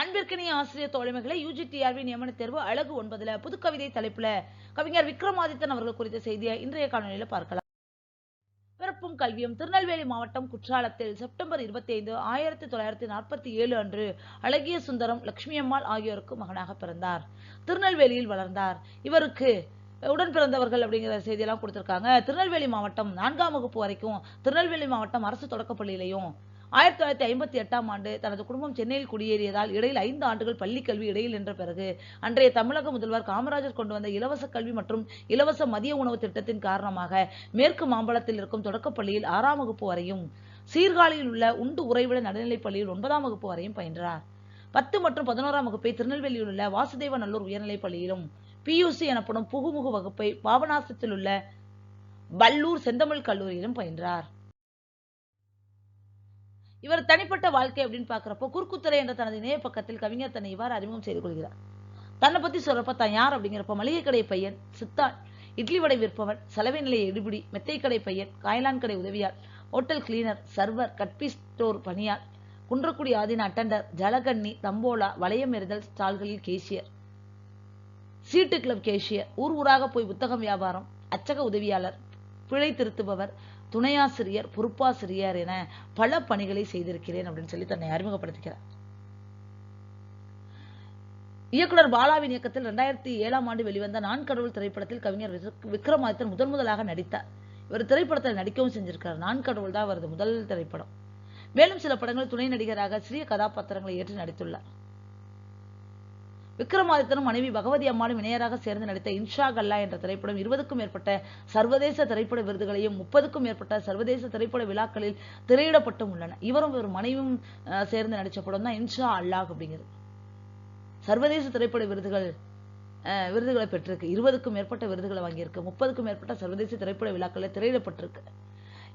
அன்பிற்கினிய ஆசிரியர் தோழமைகளை யூஜிடிஆர்வி நியமன தேர்வு அழகு ஒன்பதுல புதுக்கவிதை தலைப்புல கவிஞர் விக்ரமாதித்தன் அவர்கள் குறித்த செய்தியை இன்றைய காணொலியில பார்க்கலாம். பிறப்பும் கல்வியும் திருநெல்வேலி மாவட்டம் குற்றாலத்தில் செப்டம்பர் இருபத்தி ஐந்து ஆயிரத்தி தொள்ளாயிரத்தி நாற்பத்தி ஏழு அன்று அழகிய சுந்தரம் லட்சுமியம்மாள் ஆகியோருக்கு மகனாக பிறந்தார். திருநெல்வேலியில் வளர்ந்தார். இவருக்கு உடன் பிறந்தவர்கள் அப்படிங்கிற செய்தியெல்லாம் கொடுத்திருக்காங்க. திருநெல்வேலி மாவட்டம் நான்காம் வகுப்பு வரைக்கும் திருநெல்வேலி மாவட்டம் அரசு தொடக்கப்பள்ளியிலையும் ஆயிரத்தி தொள்ளாயிரத்தி ஐம்பத்தி எட்டாம் ஆண்டு தனது குடும்பம் சென்னையில் குடியேறியதால் இடையில் ஐந்து ஆண்டுகள் பள்ளி கல்வி இடையில் நின்ற பிறகு அன்றைய தமிழக முதல்வர் காமராஜர் கொண்டு வந்த இலவச கல்வி மற்றும் இலவச மதிய உணவு திட்டத்தின் காரணமாக மேற்கு மாம்பலத்தில் இருக்கும் தொடக்கப்பள்ளியில் ஆறாம் வகுப்பு வரையும் சீர்காழியில் உள்ள உண்டு உறைவிட நடுநிலைப் பள்ளியில் ஒன்பதாம் வகுப்பு வரையும் பயின்றார். பத்து மற்றும் பதினோராம் வகுப்பை திருநெல்வேலியில் உள்ள வாசுதேவநல்லூர் உயர்நிலைப் பள்ளியிலும் பியூசி எனப்படும் புகுமுகு வகுப்பை பாபநாசத்தில் உள்ள வல்லூர் செந்தமிழ் கல்லூரியிலும் பயின்றார். இவர் தனிப்பட்ட வாழ்க்கை அப்படின்னு பாக்குறப்போ குறுக்குத்துறை என்ற தனது இணைய பக்கத்தில் கவிஞர் தன்னை இவ்வாறு அறிமுகம் செய்து கொள்கிறார். தன்னை பற்றி சொல்றப்ப தான் யார் அப்படிங்கிறப்ப மளிகை கடை பையன் சித்தான். இட்லி வடை விற்பவன் சலவை நிலைய எடுபிடி மெத்தை கடை பையன் காய்லான் கடை உதவியாள் ஹோட்டல் கிளீனர் சர்வர் கட்பி ஸ்டோர் பணியாள் குன்றக்குடி ஆதீன அட்டண்டர் ஜலகண்ணி தம்போலா வளையம் எறிதல் ஸ்டால்களில் கேஷியர். சீட்டு கிளப் கேஷியர் ஊர் ஊராக போய் புத்தகம் வியாபாரம் அச்சக உதவியாளர் பிழை திருத்துபவர் துணையாசிரியர் பொறுப்பாசிரியர் என பல பணிகளை செய்திருக்கிறேன் அப்படின்னு சொல்லி தன்னை அறிமுகப்படுத்திக்கிறார். இயக்குனர் பாலாவின் இயக்கத்தில் ரெண்டாயிரத்தி ஏழாம் ஆண்டு வெளிவந்த நான் கடவுள் திரைப்படத்தில் கவிஞர் விக்- விக்ரமாதித்தன் முதன் முதலாக நடித்தார். இவர் திரைப்படத்தில் நடிக்கவும் செஞ்சிருக்கிறார் நான் கடவுள் தான் அவரது முதல் திரைப்படம். மேலும் சில படங்களில் துணை நடிகராக சிறிய கதாபாத்திரங்களை ஏற்று நடித்துள்ளார். விக்ரமாதித்தனும் மனைவி பகவதி அம்மாளும் இணையராக சேர்ந்து நடித்த இன்ஷா கல்லா என்ற திரைப்படம் இருபதுக்கும் மேற்பட்ட சர்வதேச திரைப்பட விருதுகளையும் முப்பதுக்கும் மேற்பட்ட சர்வதேச திரைப்பட விழாக்களில் திரையிடப்பட்டும் உள்ளன. இவரும் ஒரு மனைவியும் அஹ், சேர்ந்து நடித்த படம் தான் இன்ஷா அல்லாஹ் அப்படிங்கிறது. சர்வதேச திரைப்பட விருதுகள் விருதுகளை பெற்றிருக்கு. இருபதுக்கும் மேற்பட்ட விருதுகளை வாங்கியிருக்கு. முப்பதுக்கும் மேற்பட்ட சர்வதேச திரைப்பட விழாக்களில் திரையிடப்பட்டிருக்கு.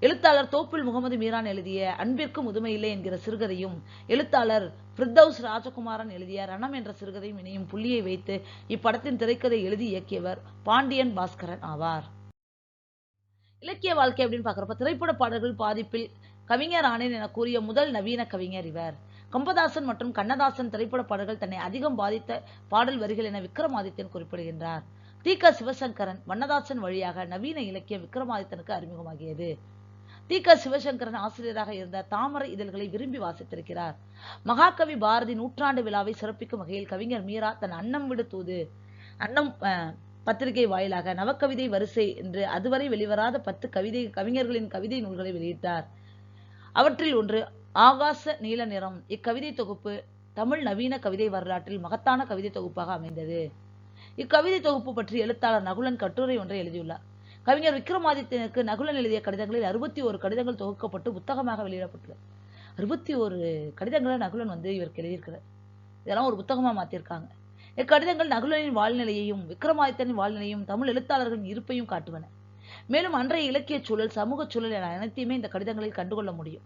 எழுத்தாளர் தோப்பில் முகமது மீரான் எழுதிய அன்பிற்கு முதுமையில்லை என்கிற சிறுகதையும் எழுத்தாளர் பிரித்தவுஸ் ராஜகுமாரன் எழுதிய ரணம் என்ற சிறுகதையும் இணையும் புள்ளியை வைத்து இப்படத்தின் திரைக்கதை எழுதி இயக்கியவர் பாண்டியன் பாஸ்கரன் ஆவார். இலக்கிய வாழ்க்கை அப்படின்னு பார்க்குறப்ப திரைப்பட பாடல்கள் பாதிப்பில் கவிஞர் ஆனேன் என கூறிய முதல் நவீன கவிஞர் இவர். கம்பதாசன் மற்றும் கண்ணதாசன் திரைப்பட பாடல்கள் தன்னை அதிகம் பாதித்த பாடல் வரிகள் என விக்ரமாதித்யன் குறிப்பிடுகின்றார். தி க சிவசங்கரன் வண்ணதாசன் வழியாக நவீன இலக்கியம் விக்ரமாதித்தனுக்கு அறிமுகமாகியது. தி க சிவசங்கரன் ஆசிரியராக இருந்த தாமரை இதழ்களை விரும்பி வாசித்திருக்கிறார். மகாகவி பாரதி நூற்றாண்டு விழாவை சிறப்பிக்கும் வகையில் கவிஞர் மீரா தன் அன்னம் விடு தூது அன்னம் அஹ், பத்திரிகை வாயிலாக நவக்கவிதை வரிசை என்று அதுவரை வெளிவராத பத்து கவிதை கவிஞர்களின் கவிதை நூல்களை வெளியிட்டார். அவற்றில் ஒன்று ஆகாச நீல நிறம். இக்கவிதை தொகுப்பு தமிழ் நவீன கவிதை வரலாற்றில் மகத்தான கவிதை தொகுப்பாக அமைந்தது. இக்கவிதை தொகுப்பு பற்றி எழுத்தாளர் நகுலன் கட்டுரை ஒன்றை எழுதியுள்ளார். கவிஞர் விக்ரமாதித்யனுக்கு நகுலன் எழுதிய கடிதங்களில் அறுபத்தி ஒரு கடிதங்கள் தொகுக்கப்பட்டு புத்தகமாக வெளியிடப்பட்டுள்ளது. அறுபத்தி ஒரு கடிதங்களை நகுலன் வந்து இவருக்கு எழுதியிருக்கிறார். இதெல்லாம் ஒரு புத்தகமா மாத்திருக்காங்க. இக்கடிதங்கள் நகுலனின் வாழ்நிலையையும் விக்ரமாதித்தனின் வாழ்நிலையும் தமிழ் எழுத்தாளர்களின் இருப்பையும் காட்டுவன. மேலும் அன்றைய இலக்கிய சூழல் சமூக சூழல் என அனைத்தையுமே இந்த கடிதங்களில் கண்டுகொள்ள முடியும்.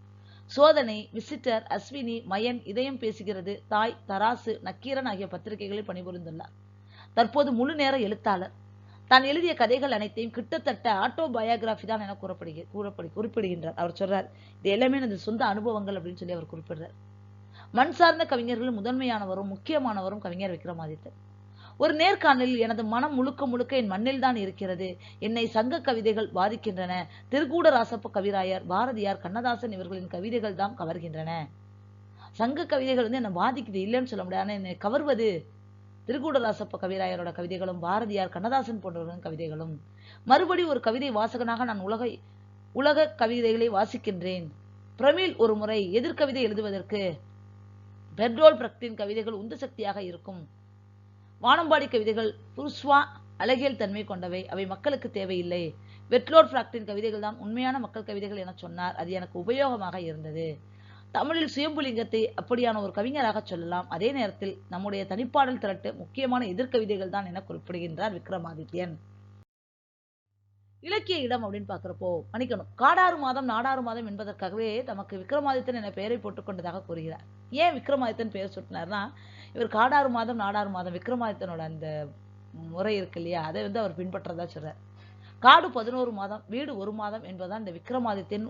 சோதனை விசிட்டர் அஸ்வினி மயன் இதயம் பேசுகிறது தாய் தராசு நக்கீரன் ஆகிய பத்திரிகைகளில் பணிபுரிந்துள்ளார். தற்போது முழு நேர எழுத்தாளர். தான் எழுதிய கதைகள் அனைத்தையும் கிட்டத்தட்ட ஆட்டோ பயோகிராஃபி தான் என கூறப்படுகிற கூறப்படு குறிப்பிடுகின்றார். அவர் சொல்றார் இது எல்லாமே எனது சொந்த அனுபவங்கள் அப்படின்னு சொல்லி அவர் குறிப்பிடுறார். மண் சார்ந்த கவிஞர்கள் முதன்மையானவரும் முக்கியமானவரும் கவிஞர் விக்ரமாதித்தர். ஒரு நேர்காணலில் எனது மனம் முழுக்க முழுக்க என் மண்ணில் தான் இருக்கிறது. என்னை சங்க கவிதைகள் பாதிக்கின்றன திருக்கூட ராசப்ப கவிராயர் பாரதியார் கண்ணதாசன் இவர்களின் கவிதைகள் தான் கவர்கின்றன. சங்க கவிதைகள் வந்து என்னை பாதிக்குது இல்லைன்னு சொல்ல முடியாது. என்னை கவர்வது திருக்கூடராசப்ப கவிராயரோட கவிதைகளும் பாரதியார் கண்ணதாசன் போன்றவர்களின் கவிதைகளும். மறுபடி ஒரு கவிதை வாசகனாக நான் உலகை உலக கவிதைகளை வாசிக்கின்றேன். பிரமிழ் ஒரு முறை எதிர்கவிதை எழுதுவதற்கு பெட்ரோல் பிரக்தின் கவிதைகள் உந்து சக்தியாக இருக்கும். வானம்பாடி கவிதைகள் புருஸ்வா அழகியல் தன்மை கொண்டவை. அவை மக்களுக்கு தேவையில்லை. வெட்லோர் பிராக்டின் கவிதைகள் தான் உண்மையான மக்கள் கவிதைகள் என சொன்னார். அது எனக்கு உபயோகமாக இருந்தது. தமிழில் சுயம்புலிங்கத்தை அப்படியான ஒரு கவிஞராக சொல்லலாம். அதே நேரத்தில் நம்முடைய தனிப்பாடல் திரட்டு முக்கியமான எதிர்கவிதைகள் தான் என குறிப்பிடுகின்றார் விக்ரமாதித்யன். இலக்கிய இடம் அப்படின்னு பாக்குறப்போ மன்னிக்கணும். காடாறு மாதம் நாடாறு மாதம் என்பதற்காகவே தமக்கு விக்ரமாதித்தன் என பெயரை போட்டுக்கொண்டதாக கூறுகிறார். ஏன் விக்ரமாதித்தன் பெயர் சுட்டினார்னா இவர் காடாறு மாதம் நாடாறு மாதம் விக்ரமாதித்தனோட அந்த முறை இருக்கு இல்லையா? அதை வந்து அவர் பின்பற்றதா சொல்றார். காடு பதினோரு மாதம் வீடு ஒரு மாதம் என்பதுதான் இந்த விக்ரமாதித்தன்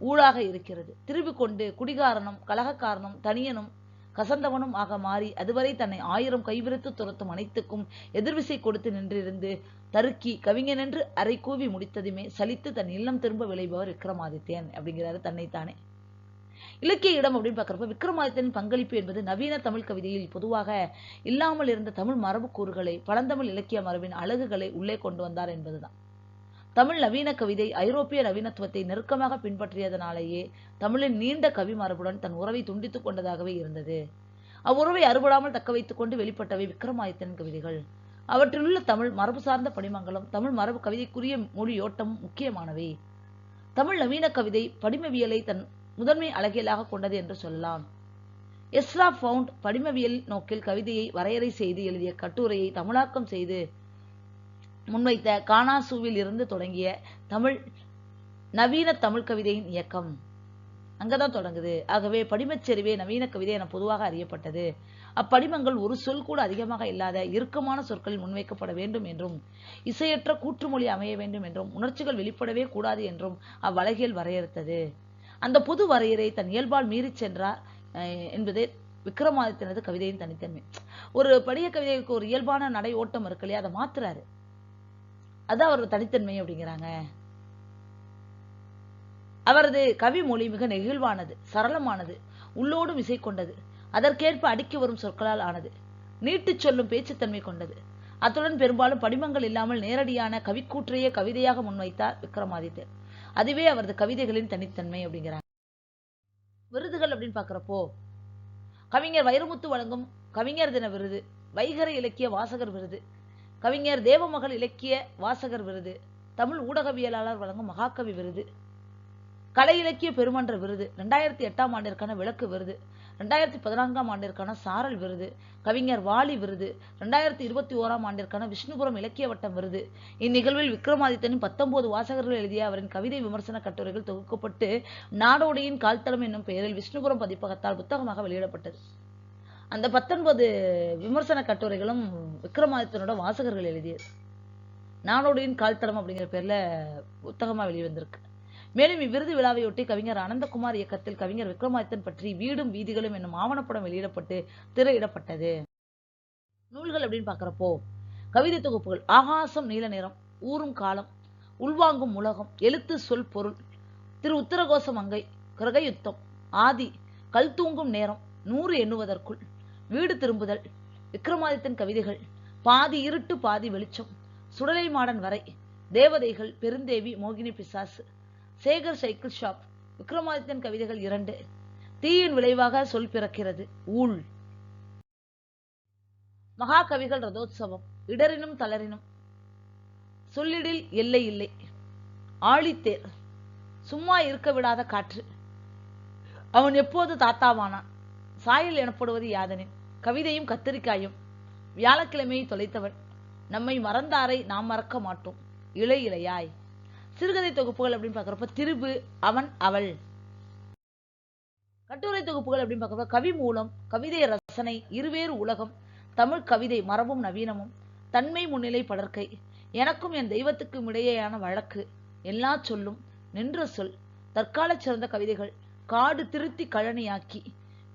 ஊழாக இருக்கிறது. திரும்பி கொண்டு குடிகாரனும் கலகக்காரனும் தனியனும் கசந்தவனும் ஆக மாறி அதுவரை தன்னை ஆயிரம் கைவிரித்து துரத்தும் அனைத்துக்கும் எதிர்விசை கொடுத்து நின்றிருந்து தருக்கி கவிஞனென்று அரை கூவி முடித்ததுமே சலித்து தன் இல்லம் திரும்ப விளைபவர் விக்ரமாதித்யன் அப்படிங்கிறாரு தன்னைத்தானே. இலக்கிய இடம் அப்படின்னு பார்க்குறப்ப விக்ரமாதித்தனின் பங்களிப்பு என்பது நவீன தமிழ் கவிதையில் பொதுவாக இல்லாமல் இருந்த தமிழ் மரபு கூறுகளை பழந்தமிழ் இலக்கிய மரபின் அழகுகளை உள்ளே கொண்டு வந்தார் என்பதுதான். தமிழ் நவீன கவிதை ஐரோப்பிய நவீனத்துவத்தை நெருக்கமாக பின்பற்றியதனாலேயே தமிழின் நீண்ட கவி மரபுடன் தன் உறவை துண்டித்துக் கொண்டதாகவே இருந்தது. அவ்வுறவை அறுபடாமல் தக்க வைத்துக் கொண்டு வெளிப்பட்டவை விக்ரமாதித்தன் கவிதைகள். அவற்றிலுள்ள தமிழ் மரபு சார்ந்த படிமங்களும் தமிழ் மரபு கவிதைக்குரிய மொழியோட்டமும் முக்கியமானவை. தமிழ் நவீன கவிதை படிமவியலை தன் முதன்மை அழகியலாக கொண்டது என்று சொல்லலாம். எஸ்ரா ஃபவுண்ட் படிமவியல் நோக்கில் கவிதையை வரையறை செய்து எழுதிய கட்டுரையை தமிழாக்கம் செய்து முன்வைத்த கானாசூவில் இருந்து தொடங்கிய தமிழ் நவீன தமிழ் கவிதையின் இயக்கம். அங்கதான் தொடங்குது. ஆகவே படிமச்செறிவே நவீன கவிதை என பொதுவாக அறியப்பட்டது. அப்படிமங்கள் ஒரு சொல் கூட அதிகமாக இல்லாத இறுக்கமான சொற்களில் முன்வைக்கப்பட வேண்டும் என்றும் இசையற்ற கூற்றுமொழி அமைய வேண்டும் என்றும் உணர்ச்சிகள் வெளிப்படவே கூடாது என்றும் அவ்வழகியல் வரையறுத்தது. அந்த பொது வரையறை தன் இயல்பால் மீறிச் சென்றார் என்பதே விக்ரமாதித்தனது கவிதையின் தனித்தன்மை. ஒரு படிய கவிதைக்கு ஒரு இயல்பான நடை ஓட்டம் இருக்கு இல்லையா அதை மாத்துறாரு. அதுதான் அவரது தனித்தன்மை அப்படிங்கிறாங்க. அவரது கவி மொழி மிக நெகிழ்வானது சரளமானது உள்ளோடும் இசை கொண்டது அதற்கேற்ப அடுக்கி வரும் சொற்களால் ஆனது. நீட்டிச் சொல்லும் பேச்சுத்தன்மை கொண்டது. அத்துடன் பெரும்பாலும் படிமங்கள் இல்லாமல் நேரடியான கவிக்கூற்றையே கவிதையாக முன்வைத்தார் விக்ரமாதித்யர் அதுவே அவரது கவிதைகளின் தனித்தன்மை அப்படிங்கிறாங்க. விருதுகள் அப்படின்னு பார்க்குறப்போ கவிஞர் வைரமுத்து வழங்கும் கவிஞர் தின விருது வைகர இலக்கிய வாசகர் விருது கவிஞர் தேவமகள் இலக்கிய வாசகர் விருது தமிழ் ஊடகவியலாளர் வழங்கும் மகாகவி விருது கலை இலக்கிய பெருமன்ற விருது ரெண்டாயிரத்தி எட்டாம் ஆண்டிற்கான விளக்கு விருது ரெண்டாயிரத்தி பதினான்காம் ஆண்டிற்கான சாரல் விருது கவிஞர் வாலி விருது ரெண்டாயிரத்தி இருபத்தி ஓராம் ஆண்டிற்கான விஷ்ணுபுரம் இலக்கிய வட்டம் விருது. இந்நிகழ்வில் விக்ரமாதித்தனின் பத்தொன்பது வாசகர்கள் எழுதிய அவரின் கவிதை விமர்சன கட்டுரைகள் தொகுக்கப்பட்டு நாடோடியின் கால்தளம் என்னும் பெயரில் விஷ்ணுபுரம் பதிப்பகத்தால் புத்தகமாக வெளியிடப்பட்டது. அந்த பத்தொன்பது விமர்சன கட்டுரைகளும் விக்ரமாதித்தனோட வாசகர்கள் எழுதியது. நாடோடியின் கால்தடம் அப்படிங்கிற பேர்ல புத்தகமா வெளிவந்திருக்கு. மேலும் இவ்விருது விழாவையொட்டி கவிஞர் அனந்தகுமார் இயக்கத்தில் கவிஞர் விக்ரமாதித்தன் பற்றி வீடும் வீதிகளும் என்னும் ஆவணப்படம் வெளியிடப்பட்டு திரையிடப்பட்டது. நூல்கள் அப்படின்னு பார்க்குறப்போ கவிதை தொகுப்புகள் ஆகாசம் நீல நிறம் ஊறும் காலம் உள்வாங்கும் உலகம் எழுத்து சொல் பொருள் திரு உத்தரகோச மங்கை கிரகயுத்தம் ஆதி கல் தூங்கும் நேரம் நூறு எண்ணுவதற்குள் வீடு திரும்புதல் விக்ரமாதித்தன் கவிதைகள் பாதி இருட்டு பாதி வெளிச்சம் சுடலை மாடன் வரை தேவதைகள் பெருந்தேவி மோகினி பிசாசு சேகர் சைக்கிள் ஷாப் விக்ரமாதித்தன் கவிதைகள் இரண்டு. தீயின் விளைவாக சொல் பிறக்கிறது ஊழ். மகாகவிகள் ரதோத்சவம் இடரினும் தளரினும். சொல்லிடில் எல்லை இல்லை ஆழித்தேர். சும்மா இருக்க விடாத காற்று. அவன் எப்போது தாத்தாவானான்? சாயல் எனப்படுவது யாதனின்? கவிதையும் கத்திரிக்காயும் வியாழக்கிழமையை தொலைத்தவன். நம்மை மறந்தாரை நாம் மறக்க மாட்டோம். இலை இலையாய். சிறுகதை தொகுப்புகள் அப்படின்னு பார்க்குறப்ப திருவு அவன் அவள். கட்டுரை தொகுப்புகள் அப்படின்னு பார்க்குறப்ப கவி மூலம் கவிதை ரசனை இருவேறு உலகம் தமிழ் கவிதை மரபும் நவீனமும் தன்மை முன்னிலை படர்க்கை எனக்கும் என் தெய்வத்துக்கும் இடையேயான வழக்கு எல்லா சொல்லும் நின்ற சொல் தற்காலச் சிறந்த கவிதைகள் காடு திருத்தி கழனியாக்கி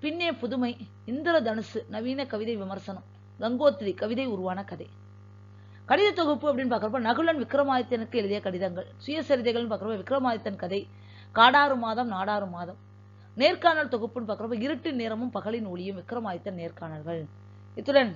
பின்னே புதுமை இந்திரதனுசு நவீன கவிதை விமர்சனம். கங்கோத்ரி கவிதை உருவான கதை. கடித தொகுப்பு அப்படின்னு பார்க்குறப்ப நகுலன் விக்ரமாதித்யனுக்கு எழுதிய கடிதங்கள். சுயசரிதைகள்னு பார்க்குறப்ப விக்ரமாதித்தன் கதை. காடாறு மாதம் நாடாறு மாதம். நேர்காணல் தொகுப்புன்னு பார்க்குறப்ப இருட்டு நேரமும் பகலின் ஒளியும் விக்ரமாதித்தன் நேர்காணல்கள். இத்துடன்